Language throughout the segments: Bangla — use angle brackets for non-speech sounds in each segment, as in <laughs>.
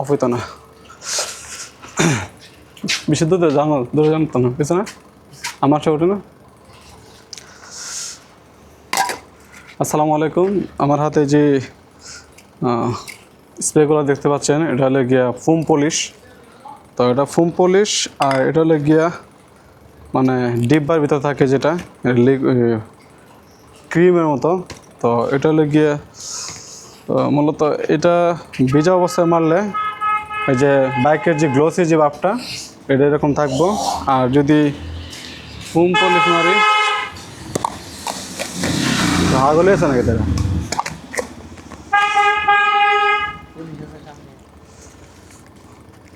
অফ হইতো না। বিশুদ্ধ তো জানো দূরে জানতো না আমার সে ওঠে না। আসসালামু আলাইকুম। আমার হাতে যে স্প্রেগুলো দেখতে পাচ্ছেন, এটা হলো গিয়া ফুম পলিশ তো এটা ফুম পলিশ আর এটা হলো গিয়া মানে ডিব্বার ভিতরে থাকে যেটা ক্রিমের মতো। তো এটা হলো গিয়ে তো মূলত এটা ভিজা অবস্থায় মারলে এই যে বাইকের যে গ্লোসি যে বাপটা এটা এরকম থাকব। আর যদি ফুম পলিশ মারি আগলে আছে নাকি তারা?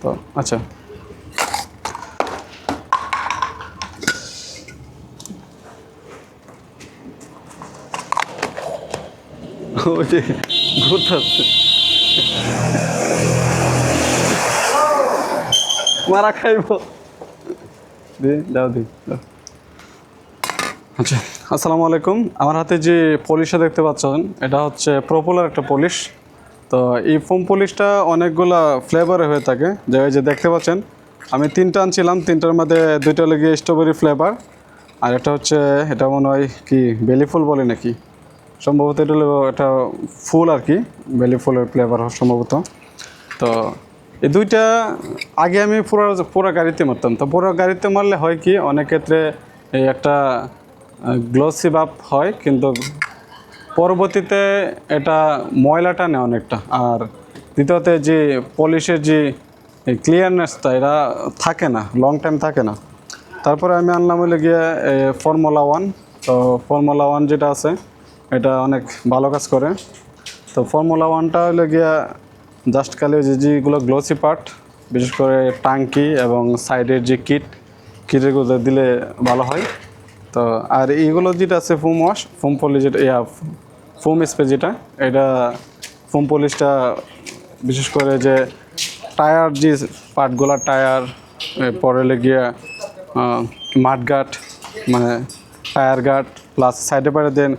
তো আচ্ছা। <laughs> ওই যে ঘুরতেছে। মারা খাইব। দি, দাও, দি। আচ্ছা আসসালামু আলাইকুম। আমার হাতে যে পলিশটা দেখতে পাচ্ছেন, এটা হচ্ছে প্রপোলার একটা পলিশ। তো এই ফোম পলিশটা অনেকগুলা ফ্লেভারে হয়ে থাকে। যে ওই যে দেখতে পাচ্ছেন, আমি তিনটা আনছিলাম, তিনটার মধ্যে দুইটা লেগে স্ট্রবেরি ফ্লেভার আর এটা হচ্ছে, এটা মনে হয় কি বেলি ফুল বলে নাকি? সম্ভবত এটা হলো একটা ফুল আর কি, বেলি ফুলের ফ্লেভার সম্ভবত। তো এই দুইটা, আগে আমি পুরো পুরো গাড়িতে মারতাম। তো পুরো গাড়িতে মারলে হয় কি, অনেক ক্ষেত্রে এই একটা গ্লসি ভাব হয়, কিন্তু পরবর্তীতে এটা ময়লাটা নেয় অনেকটা। আর দ্বিতীয়তে যে পলিশের যে ক্লিয়ারনেসটা এটা থাকে না লং টাইম থাকে না। তারপরে আমি আনলাম হলে গিয়ে ফর্মুলা ওয়ান তো ফর্মুলা ওয়ান যেটা আছে এটা অনেক ভালো কাজ করে। তো ফর্মুলা ওয়ানটা হলে গিয়া জাস্ট খালি যে যেগুলো গ্লোসি পার্ট বিশেষ করে টাঙ্কি এবং সাইডের যে কিট কিটেরগুলো দিলে ভালো হয়। তো আর এইগুলো যেটা আছে ফোম ওয়াশ ফোম পলিশ যেটা, ইয়া ফোম স্প্রে যেটা, এটা ফোম পলিশটা বিশেষ করে যে টায়ার যে পার্টগুলো টায়ার পরে মাঠ গাট মানে টায়ার গাট প্লাস সাইডে পারে দেন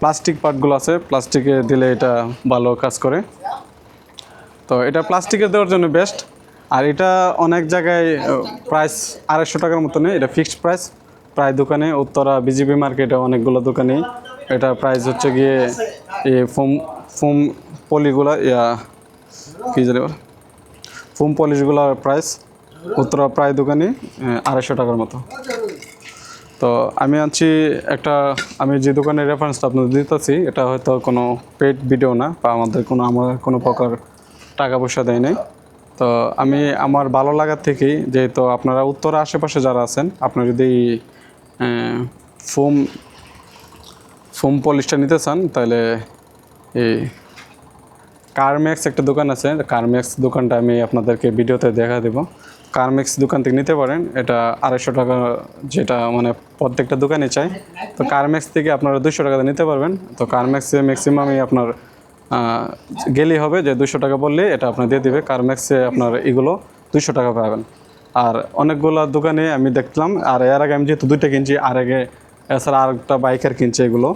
প্লাস্টিক পার্টগুলো আছে, প্লাস্টিকে দিলে এটা ভালো কাজ করে। তো এটা প্লাস্টিকে দেওয়ার জন্য বেস্ট আর এটা অনেক জায়গায় প্রাইস আড়াইশো টাকার মতো নেই, এটা ফিক্সড প্রাইস প্রায় দোকানে, উত্তরা বিজিবি মার্কেটে অনেকগুলো দোকানে। এটা প্রাইস হচ্ছে গিয়ে ফোম ফোম পলিগুলা, ইয়া, কী জানি? ফোম পলিশগুলোর প্রাইস উত্তরা প্রায় দোকানে আড়াইশো টাকার মতো। তো আমি আনছি একটা, আমি যে দোকানের রেফারেন্সটা আপনাদের দিতেছি, এটা হয়তো কোনো পেড ভিডিও না, বা আমাদের কোনো আমার কোনো প্রকার টাকা পয়সা দেয় নাই। তো আমি আমার ভালো লাগার থেকেই, যেহেতু আপনারা উত্তরা আশেপাশে যারা আছেন, আপনারা যদি ফোম ফোম পলিশটা নিতে চান, তাহলে এই কারম্যাক্স একটা দোকান আছে। কারম্যাক্স দোকানটা আমি আপনাদেরকে ভিডিওতে দেখা দেবো। কারম্যাক্স দোকান থেকে নিতে পারেন। এটা আড়াইশো টাকা যেটা মানে প্রত্যেকটা দোকানে চাই। তো কারম্যাক্স থেকে আপনারা দুশো টাকাতে নিতে পারবেন। তো কারম্যাক্সে ম্যাক্সিমামই আপনার গেলেই হবে যে দুশো টাকা বললে এটা আপনার দিয়ে দেবে। কারম্যাক্সে আপনার এগুলো দুশো টাকা পাবেন। আর অনেকগুলো দোকানে আমি দেখলাম, আর এর আগে আমি যেহেতু দুইটা কিনছি, আর আগে এছাড়া আর একটা বাইকার কিনছে এগুলো।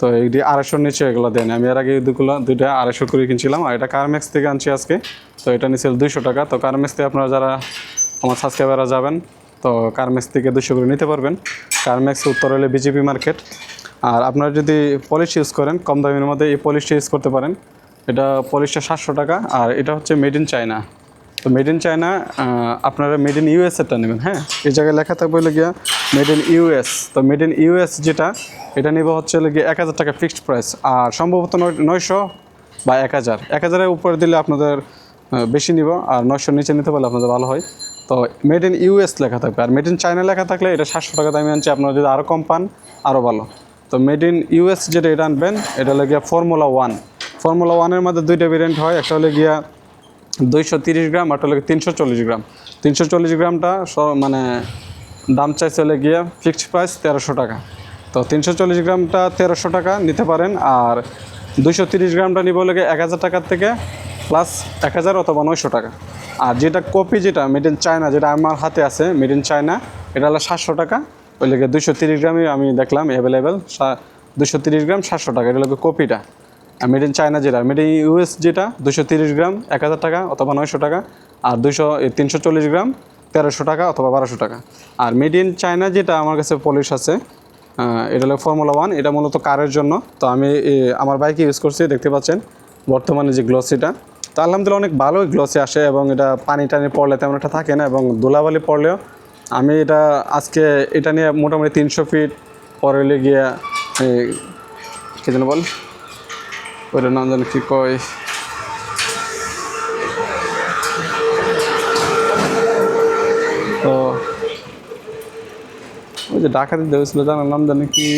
তো এইটি আড়াইশোর নিচে এগুলো দেন। আমি এর আগে দুগুলো, দুইটা আড়াইশো করে কিনছিলাম, আর এটা কারম্যাক্স থেকে আনছি আজকে। তো এটা নিচ্ছিল দুইশো টাকা। তো কারম্যাক্স থেকে আপনারা যারা আমার সাবস্ক্রাইবাররা যাবেন, তো কারম্যাক্স থেকে দুশো করে নিতে পারবেন। কারম্যাক্স উত্তর হলে বিজেপি মার্কেট আর আপনারা যদি পলিশ ইউজ করেন, কম দামের মধ্যে এই পলিশটা ইউজ করতে পারেন। এটা পলিশটা সাতশো টাকা, আর এটা হচ্ছে মেড ইন চায়না তো মেড ইন চায়না আপনারা মেড ইন ইউএসএরটা নেবেন হ্যাঁ? এই জায়গায় লেখা থাকবে হলে গিয়া মেড ইন ইউএস তো মেড ইন ইউএস যেটা, এটা নেবে হচ্ছে হলে গিয়ে এক হাজার টাকা ফিক্সড প্রাইস আর সম্ভবত নয়, নয়শো বা এক হাজার। এক হাজারের উপরে দিলে আপনাদের বেশি নিব, আর নয়শোর নিচে নিতে পারলে আপনাদের ভালো হয়। তো মেড ইন ইউএস লেখা থাকবে। আর মেড ইন চায়না লেখা থাকলে এটা সাতশো টাকা দামে আনছি, আপনারা যদি আরও কম পান আরও ভালো। তো মেড ইন ইউএস যেটা এটা আনবেন, এটা হলে গিয়া ফর্মুলা ওয়ান ফর্মুলা ওয়ানের মধ্যে দুইটা ভেরিয়েন্ট হয়, একটা হলে গিয়া দুইশো তিরিশ গ্রাম আর হলে তিনশো চল্লিশ গ্রাম। তিনশো চল্লিশ গ্রামটা মানে দাম চাইছে হলে গিয়া ফিক্সড প্রাইস তেরোশো টাকা। তো তিনশো চল্লিশ গ্রামটা তেরোশো টাকা নিতে পারেন, আর দুইশো তিরিশ গ্রামটা নিব লাগে এক হাজার টাকার থেকে প্লাস এক হাজার অথবা নয়শো টাকা। আর যেটা কপি যেটা মেড ইন চায়না যেটা আমার হাতে আছে মেড ইন চায়না এটা হলো সাতশো টাকা। ওই লেগে দুশো তিরিশ গ্রামই আমি দেখলাম অ্যাভেলেবেল দুশো তিরিশ গ্রাম সাতশো টাকা। এটা হলো কপিটা আর মেড ইন চায়না যেটা মেড ইন ইউএস যেটা দুশো তিরিশ গ্রাম, এক হাজার টাকা অথবা নয়শো টাকা। আর দুশো তিনশো চল্লিশ গ্রাম, তেরোশো টাকা অথবা বারোশো টাকা। আর মেড ইন চায়না যেটা আমার কাছে পলিশ আছে এটা হলো ফর্মুলা ওয়ান এটা মূলত কারের জন্য। তো আমি আমার বাইকে ইউজ করছি, দেখতে পাচ্ছেন। বর্তমানে যে গ্লসিটা তো আলহামদুলিল্লাহ অনেক ভালো গ্লসি আসে এবং এটা পানি টানি পড়লে তেমন একটা থাকে না এবং ধুলাবালি পড়লেও আমি এটা আজকে এটা নিয়ে মোটামুটি তিনশো ফিট পরে গিয়ে এ, যেন বল? ওইটার নাম যেন কি কয়। তো ওই যে ডাকাতি দেওয়া জানার নাম জানি কি?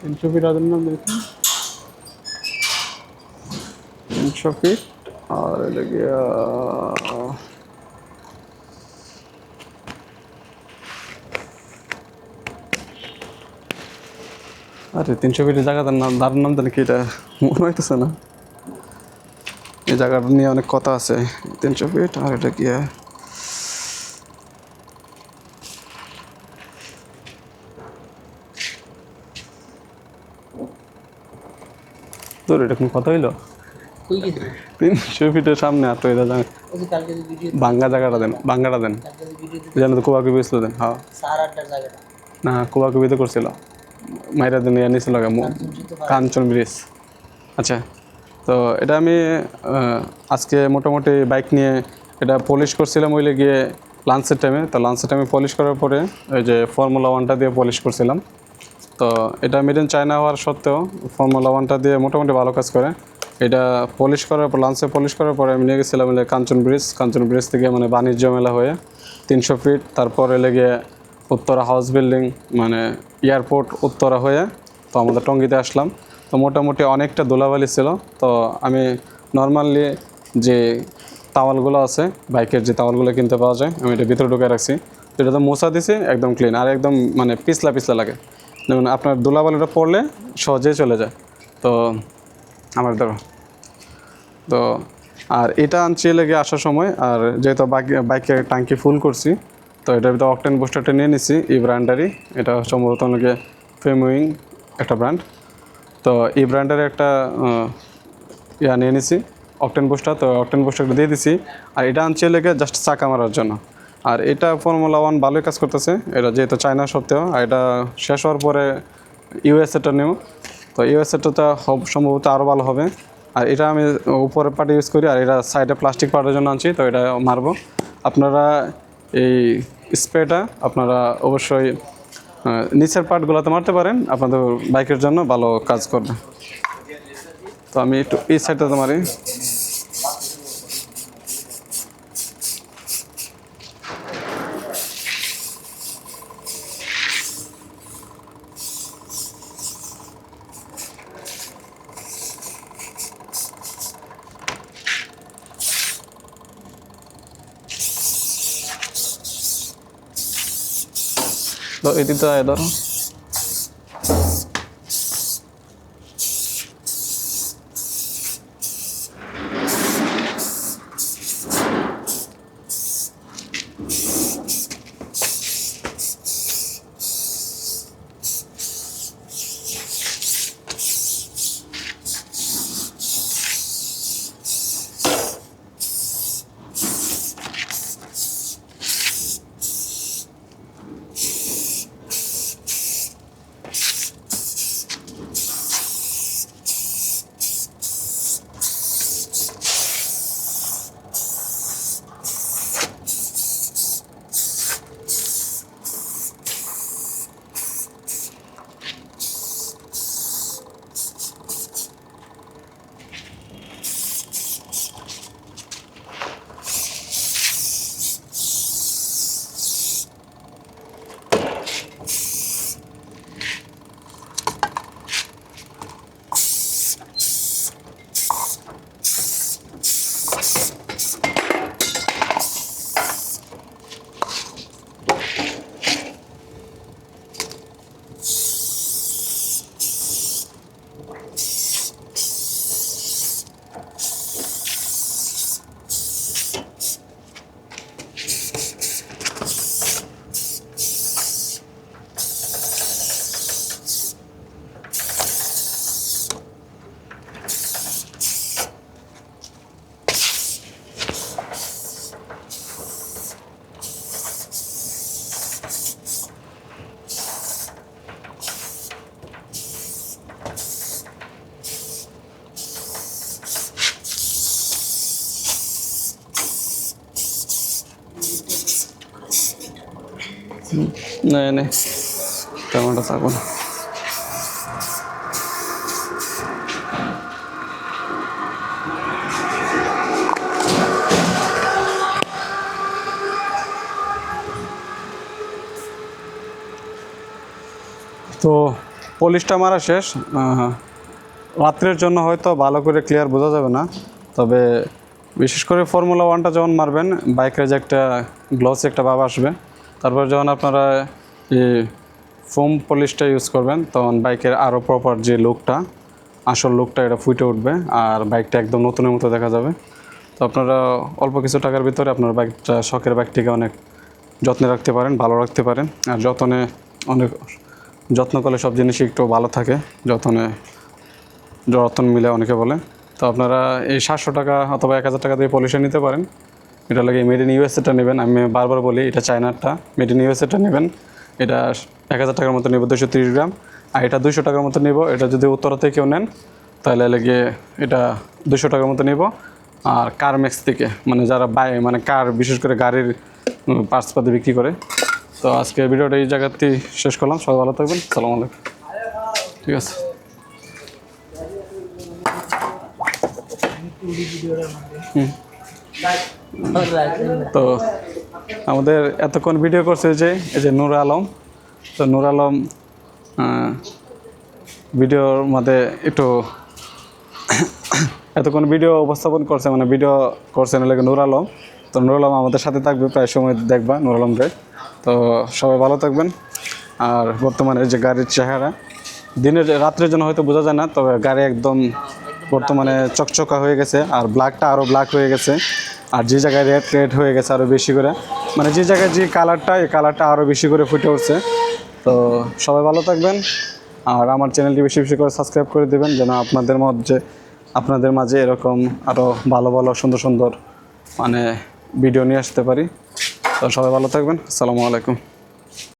তিনশো ফিট আদের নাম দেখি তিনশো ফিট। আর গিয়া আরে, তিনশো ফিটের জায়গাটার নাম দারুর নাম জানি কি এটা? মনে হইতেছে না। এই জায়গাটা নিয়ে অনেক কথা আছে। তিনশো ফিট, আর এটা গিয়া তোর এটা কোনো কথা হইল? তিনশো ফিটের সামনে তো এটা জানে ওই যে কালকে যে ভিডিও বাঙ্গা জায়গাটা দেন বাঙ্গাটা দেন। কালকে যে ভিডিও জানো তো কুবাকে বেসলো দেন হ্যাঁ। না কুবাকে বিতে করছিল। মাইরা দিন ইয়া নিছিল কাঞ্চন ব্রিজ। আচ্ছা তো এটা আমি আজকে মোটামুটি বাইক নিয়ে এটা পলিশ করছিলাম ওইলে গিয়ে লাঞ্চের টাইমে তো লাঞ্চের টাইমে পলিশ করার পরে ওই যে ফর্মুলা ওয়ানটা দিয়ে পলিশ করছিলাম। তো এটা মেড ইন চায়না হওয়ার সত্ত্বেও ফর্মুলা ওয়ানটা দিয়ে মোটামুটি ভালো কাজ করে। এটা পলিশ করার পর লাঞ্চে পলিশ করার পরে আমি নিয়ে গেছিলাম হলে কাঞ্চন ব্রিজ কাঞ্চন ব্রিজ থেকে মানে বাণিজ্য মেলা হয়ে তিনশো ফিট তারপরে লেগে উত্তরা হাউস বিল্ডিং মানে এয়ারপোর্ট উত্তরা হয়ে তো আমাদের টঙ্গিতে আসলাম। তো মোটামুটি অনেকটা ধুলাবালি ছিল। তো আমি নর্মালি যে তাওয়ালগুলো আছে, বাইকের যে তাওয়ালগুলো কিনতে পাওয়া যায়, আমি এটা ভিতরে ঢুকে রাখছি। এটা তো মোছা দিছি, একদম ক্লিন আর একদম মানে পিছলা পিছলা লাগে। যেমন আপনার ধুলাবালিটা পড়লে সহজেই চলে যায়। তো আমার ধরো। তো, আর এটা আনছি লেগে আসার সময়, আর যেহেতু বাইক বাইকের ট্যাঙ্কি ফুল করছি, তো এটার ভিতরে অকটেন বুস্টারটা নিয়ে নিছি, এই ব্র্যান্ডারই এটা সম্ভবত অনেকে ফেমুইং একটা ব্র্যান্ড তো এই ব্র্যান্ডের একটা ইয়া নিয়ে নিছি অকটেন বুস্টার তো অকটেন বুস্টারটা দিয়ে দিছি, আর এটা আনছি লেগে জাস্ট চাকা মারার জন্য। আর এটা ফর্মুলা ওয়ান ভালোই কাজ করতেছে, এটা যেহেতু চায়না সত্ত্বেও, আর এটা শেষ হওয়ার পরে ইউএসএটা নেব। তো এই ওয়েবসাইটটা সম্ভবত আরও ভালো হবে। আর এটা আমি উপরের পার্ট ইউজ করি, আর এটা সাইডে প্লাস্টিক পার্টের জন্য আনছি, তো এটা মারবো। আপনারা এই স্প্রেটা আপনারা অবশ্যই নিচের পার্টগুলোতে মারতে পারেন, আপনাদের বাইকের জন্য ভালো কাজ করবে। তো আমি একটু এই সাইডটাতে মারি। তো এই দিকটা আয় ধরো নেই নেই তেমনটা থাকব না। তো পলিশটা মারা শেষ। রাত্রের জন্য হয়তো ভালো করে ক্লিয়ার বোঝা যাবে না। তবে বিশেষ করে ফর্মুলা ওয়ানটা যখন মারবেন বাইকের যে একটা গ্লস একটা ভাব আসবে। তারপর যখন আপনারা এই ফোম পলিশটা ইউজ করবেন, তখন বাইকের আরও প্রপার যে লুকটা আসল লুকটা এটা ফুটে উঠবে আর বাইকটা একদম নতুনের মতো দেখা যাবে। তো আপনারা অল্প কিছু টাকার ভিতরে আপনার বাইকটা শখের বাইকটিকে অনেক যত্নে রাখতে পারেন, ভালো রাখতে পারেন। আর যত্নে অনেক যত্ন করলে সব জিনিসই একটু ভালো থাকে, যত্নে যত্ন মিলে অনেকে বলে। তো আপনারা এই সাতশো টাকা অথবা এক হাজার টাকা দিয়ে পলিশে নিতে পারেন। এটা লাগে মেড ইন ইউএসএটা নেবেন। আমি বারবার বলি, এটা চায়নারটা। মেড ইন ইউএসএটা নেবেন। এটা এক হাজার টাকার মতো নেব দুশো তিরিশ গ্রাম। আর এটা দুশো টাকার মতো নেব। এটা যদি উত্তরা থেকে কেউ নেন, তাহলে লেগে এটা দুশো টাকার মতো নেব। আর কার ম্যাক্স থেকে মানে যারা বাই মানে কার বিশেষ করে গাড়ির পার্টস পাতি বিক্রি করে। তো আজকে ভিডিওটা এই জায়গাতেই শেষ করলাম। সবাই ভালো থাকবেন। সালাম আলাইকুম। ঠিক আছে। হুম। তো আমাদের এতক্ষণ ভিডিও করছে যে, এই যে নূর আলম। তো নূর আলম ভিডিওর মধ্যে একটু <coughs> এতক্ষণ ভিডিও উপস্থাপন করছে মানে ভিডিও করছেন লাগে নূর আলম। তো নূর আলম আমাদের সাথে থাকবে, প্রায় সময় দেখবা নূর আলমকে। তো সবাই ভালো থাকবেন। আর বর্তমানে যে গাড়ির চেহারা, দিনের রাত্রের জন্য হয়তো বোঝা যায় না, তবে গাড়ি একদম বর্তমানে চকচকা হয়ে গেছে আর ব্ল্যাকটা আরও ব্ল্যাক হয়ে গেছে। আর যে জায়গায় রেড রেড হয়ে গেছে আরও বেশি করে। মানে যে জায়গায় যে কালারটা এই কালারটা আরও বেশি করে ফুটে উঠছে। তো সবাই ভালো থাকবেন। আর আমার চ্যানেলটি বেশি বেশি করে সাবস্ক্রাইব করে দেবেন, যেন আপনাদের মধ্যে, আপনাদের মাঝে এরকম আরও ভালো ভালো, সুন্দর সুন্দর মানে ভিডিও নিয়ে আসতে পারি। তো সবাই ভালো থাকবেন। আসসালামু আলাইকুম।